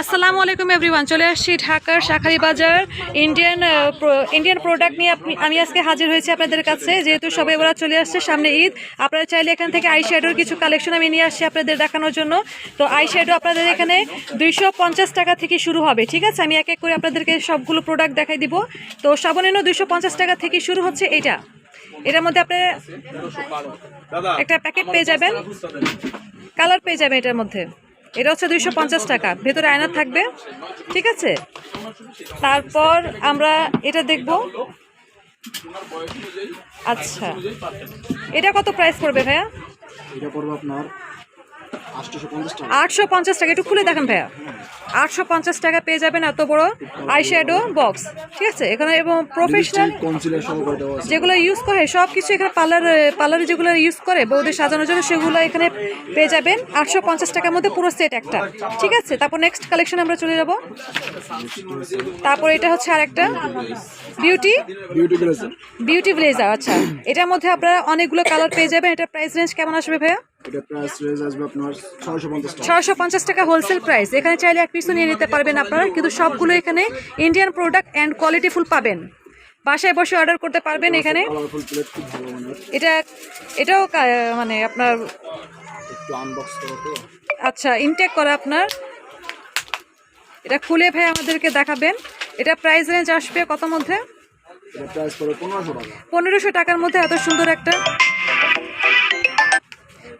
আসসালামু আলাইকুম এভরিওয়ান চলে আসছি ঢাকার শাখারি বাজার। ইন্ডিয়ান ইন্ডিয়ান প্রোডাক্ট নিয়ে আপনি আমি আজকে হাজির হয়েছি আপনাদের কাছে যেহেতু সবাই ওরা চলে আসছে সামনে ঈদ। আপনারা চাইলে এখান থেকে আই শ্যাডোর কিছু কালেকশন আমি নিয়ে আসছি আপনাদের দেখানোর জন্য। তো আই শ্যাডো আপনাদের এখানে দুইশো পঞ্চাশ টাকা থেকে শুরু হবে ঠিক আছে? আমি এক এক করে আপনাদেরকে সবগুলো প্রোডাক্ট দেখাই দিব। তো সর্বনিম্ন দুইশো পঞ্চাশ টাকা থেকে শুরু হচ্ছে এটা এটার মধ্যে আপনারা একটা প্যাকেট পেয়ে যাবেন। কালার পেয়ে যাবেন এটার মধ্যে। এটা হচ্ছে দুইশো পঞ্চাশ টাকা। ভেতরে আয়না থাকবে, ঠিক আছে? তারপর আমরা এটা দেখব। আচ্ছা। এটা কত প্রাইস পড়বে ভাইয়া? এটা পড়বে আপনার আটশো পঞ্চাশ টাকা। একটু খুলে দেখেন ভাইয়া। আটশো পঞ্চাশ টাকা পেয়ে যাবেন এত বড় আইশ্যাডো বক্স ঠিক আছে? এখানে এবং প্রফেশনাল যেগুলো ইউজ করে সব কিছু এখানে পার্লার পার্লারে যেগুলো ইউজ করে বৌদের সাজানোর জন্য সেগুলো এখানে পেয়ে যাবেন। আটশো পঞ্চাশ টাকার মধ্যে পুরো সেট একটা ঠিক আছে? তারপর নেক্সট কালেকশন আমরা চলে যাব। তারপর এটা হচ্ছে আর একটা বিউটি বিউটি ব্লেজার আচ্ছা। এটার মধ্যে আপনারা অনেকগুলো কালার পেয়ে যাবেন। এটা প্রাইস রেঞ্জ কেমন আসবে ভাইয়া? এটা প্রাইস রেঞ্জ আসবে আপনার ছয়শো পঞ্চাশ টাকা। হোলসেল প্রাইস এখানে চাইলে এক পিসও নিয়ে নিতে পারবেন আপনারা কিন্তু সবগুলো এখানে ইন্ডিয়ান প্রোডাক্ট কোয়ালিটি ফুল পাবেন। বাসায় বসে অর্ডার করতে পারবেন এখানে। এটা এটাও মানে আপনার আচ্ছা ইনটেক করা আপনার। এটা খুলে ভাই আমাদেরকে দেখাবেন। এটা প্রাইস রেঞ্জ আসবে কত মধ্যে? পনেরোশো টাকার মধ্যে এত সুন্দর একটা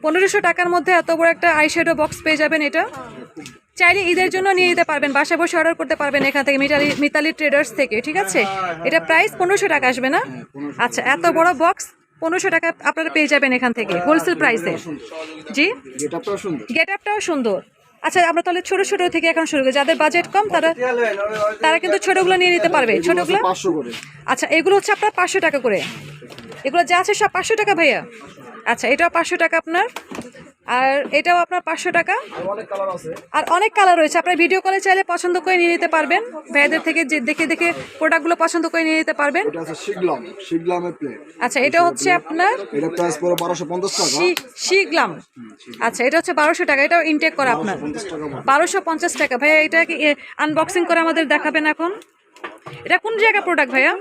পনেরোশো টাকার মধ্যে এত বড় একটা আইশ্যাডো বক্স পেয়ে যাবেন এটা। চাইলে ঈদের জন্য নিয়ে নিতে পারবেন বাসায় বসে অর্ডার করতে পারবেন এখান থেকে মিতালি মিতালি ট্রেডার্স থেকে ঠিক আছে? এটা প্রাইস পনেরোশো টাকা আসবে না? আচ্ছা এত বড় বক্স পনেরোশো টাকা আপনারা পেয়ে যাবেন এখান থেকে হোলসেল প্রাইসে জি? গেট আপটাও সুন্দর। আচ্ছা আমরা তাহলে ছোট ছোট থেকে এখন শুরু করি। যাদের বাজেট কম তারা তারা কিন্তু ছোটগুলো নিয়ে নিতে পারবে। ছোটগুলো? আচ্ছা এগুলো হচ্ছে আপনার পাঁচশো টাকা করে। এগুলো যা আছে সব পাঁচশো টাকা ভাইয়া? আচ্ছা এটাও পাঁচশো টাকা আপনার। আর এটাও আপনার পাঁচশো টাকা। আর অনেক কালার রয়েছে। আপনার ভিডিও কলে চাইলে পছন্দ করে নিয়ে নিতে পারবেন। ভাইয়াদের থেকে যে দেখে দেখে প্রোডাক্টগুলো পছন্দ করে নিয়ে নিতে পারবেন। আচ্ছা এটা হচ্ছে আপনার শিগলাম। আচ্ছা এটা হচ্ছে বারোশো টাকা। এটাও ইনটেক করা আপনার। বারোশো পঞ্চাশ টাকা ভাইয়া এটা কি আনবক্সিং করে আমাদের দেখাবেন এখন। এটা কোন জায়গা প্রোডাক্ট ভাইয়া?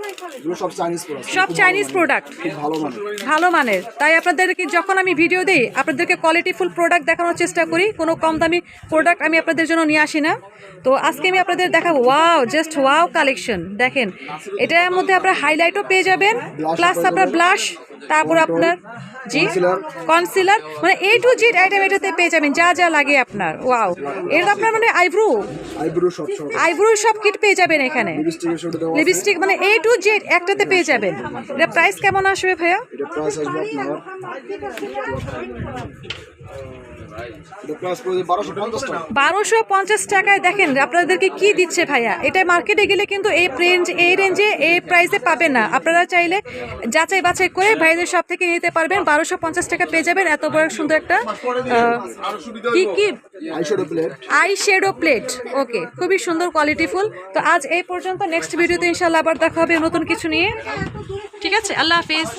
সব চাইনিজ প্রোডাক্ট সব চাইনিজ প্রোডাক্ট ভালো মানের। ভালো মানের। তাই আপনাদেরকে যখন আমি ভিডিও দিই আপনাদেরকে কোয়ালিটিফুল প্রোডাক্ট দেখানোর চেষ্টা করি কোনো কম দামি প্রোডাক্ট আমি আপনাদের জন্য নিয়ে আসি না। তো আজকে আমি আপনাদের দেখাবো ওয়াও জাস্ট ওয়াও কালেকশন দেখেন এটার মধ্যে আপনারা হাইলাইটও পেয়ে যাবেন প্লাস আপনার ব্লাশ তারপর আপনার জি? কনসিলার মানে এ টু জিড আইটেম এটাতে পেয়ে যাবেন যা যা লাগে আপনার। ওয়াও এর আপনার মানে আইব্রু আইব্রো সব আইব্রু সব কিট পেয়ে যাবেন এখানে। লিপস্টিক মানে এ টু জেড একটাতে পেয়ে যাবেন। এটা প্রাইস কেমন আসবে ভাইয়া? এটা প্রাইস আসবে আপনার বারোশো পঞ্চাশ টাকায় দেখেন, আপনাদেরকে কি দিচ্ছে ভাইয়া? এটা মার্কেটে গেলে কিন্তু এই রেঞ্জ এই রেঞ্জে এই প্রাইসে পাবেন না। আপনারা চাইলে যাচাই বাছাই করে ভাইদের সব থেকে নিতে পারবেন। বারোশো পঞ্চাশ টাকা পেয়ে যাবেন। এত বড় সুন্দর একটা কি কি? আই শেডো প্লেট ওকে খুবই সুন্দর কোয়ালিটিফুল তো আজ এই পর্যন্ত নেক্সট ভিডিওতে ইনশাল্লাহ আবার দেখা হবে নতুন কিছু নিয়ে। ঠিক আছে? আল্লাহ হাফিজ।